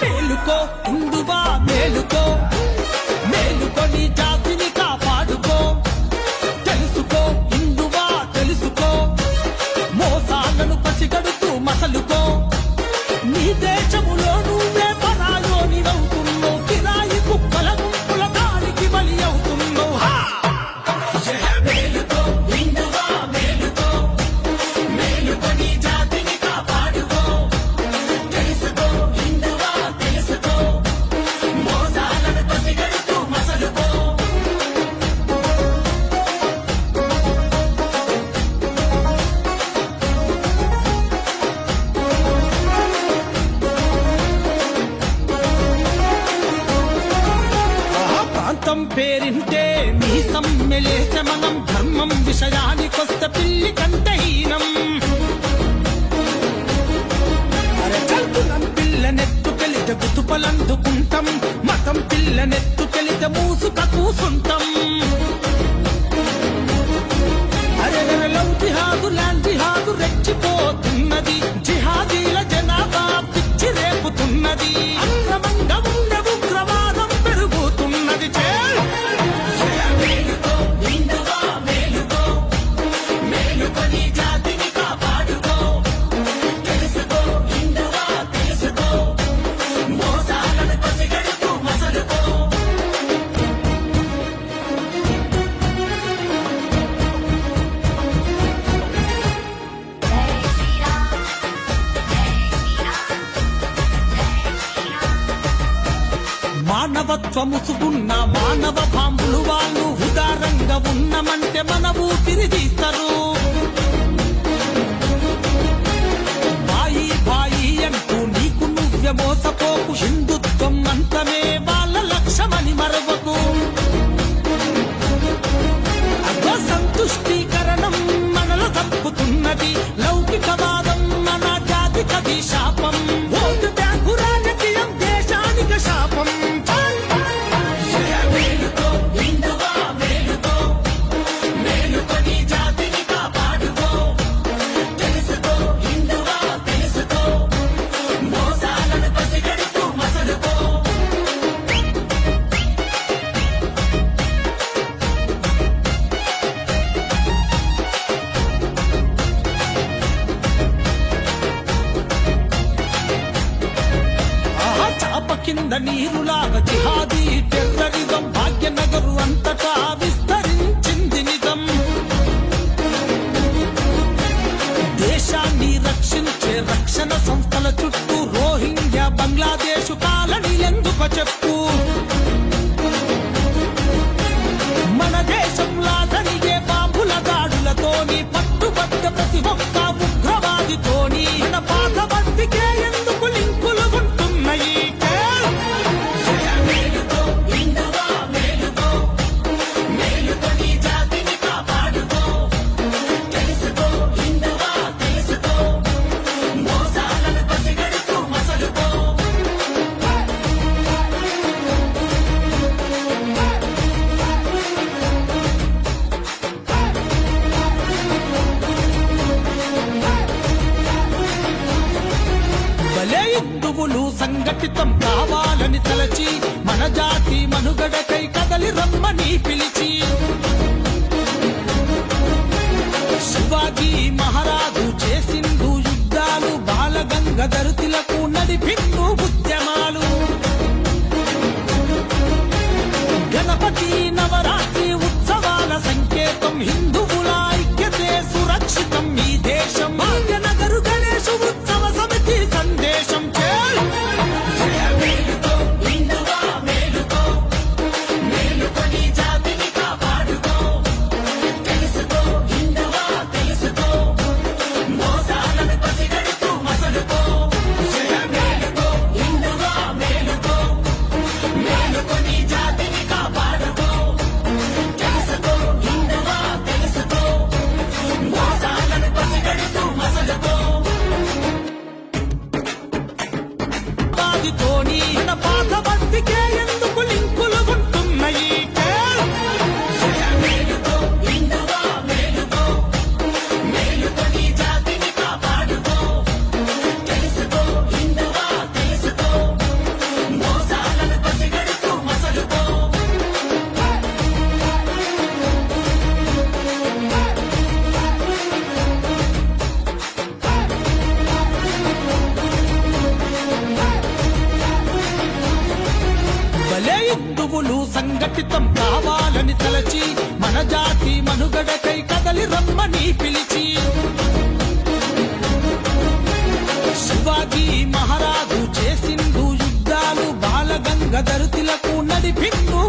మేలుకో హిందువా మేలుకో. మేలుకొని జాతిని కాపా మూసుకకు సొంతం మానవత్వము సుగున్న మానవ బాంబులు వాళ్ళు ఉదారంగా ఉన్నమంటే మన ఊపిరి తీస్తారు బాయి బాయి అంటూ నీకు నువ్వే మోసపోకు చాప కింద నీరులాగా జిహాదీ టెర్రరిజం భాగ్యనగరు అంతటా విస్తరించింది నిజం. దేశాన్ని రక్షించే రక్షణ సంస్థల చుట్టూ రోహింగ్యా బంగ్లాదేశ్ కాలనీలెందుకు చెప్పు. మన దేశంలా జరిగే బాంబుల దాడులతోని పట్టుబట్ట ప్రతి ఒక్క మన జాతి మనుగడకై కదలి రమ్మ. தோணி సంఘటితం కావాలని తలచి మన జాతి మనుగడకై కదలి రమ్మని పిలిచి. శివాజీ మహారాజు చేసిండు యుద్ధాలు బాలగంగధరు తిలకు నడిపిండు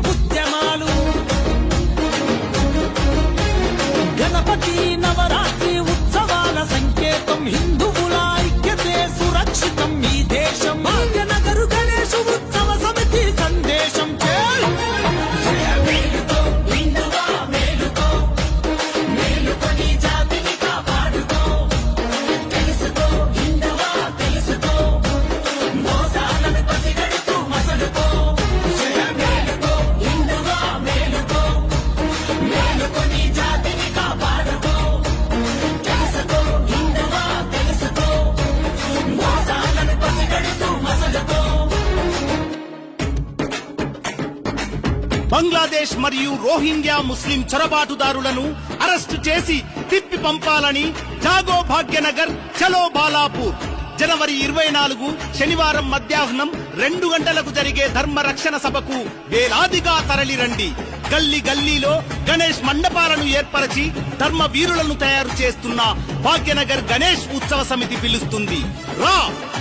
బంగ్లాదేశ్ మరియు రోహింగ్యా ముస్లిం చొరబాటుదారులను అరెస్టు చేసి తిప్పి పంపాలని జాగో భాగ్యనగర్ చలో బాలాపూర్. జనవరి ఇరవై నాలుగు శనివారం మధ్యాహ్నం రెండు గంటలకు జరిగే ధర్మ రక్షణ సభకు వేలాదిగా తరలిరండి. గల్లీ గల్లీలో గణేష్ మండపాలను ఏర్పరచి ధర్మ వీరులను తయారు చేస్తున్న భాగ్యనగర్ గణేష్ ఉత్సవ సమితి పిలుస్తుంది. రా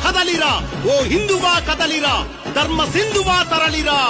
కదలిరా ఓ హిందువా కదలిరా ధర్మ సింధువా తరలిరా.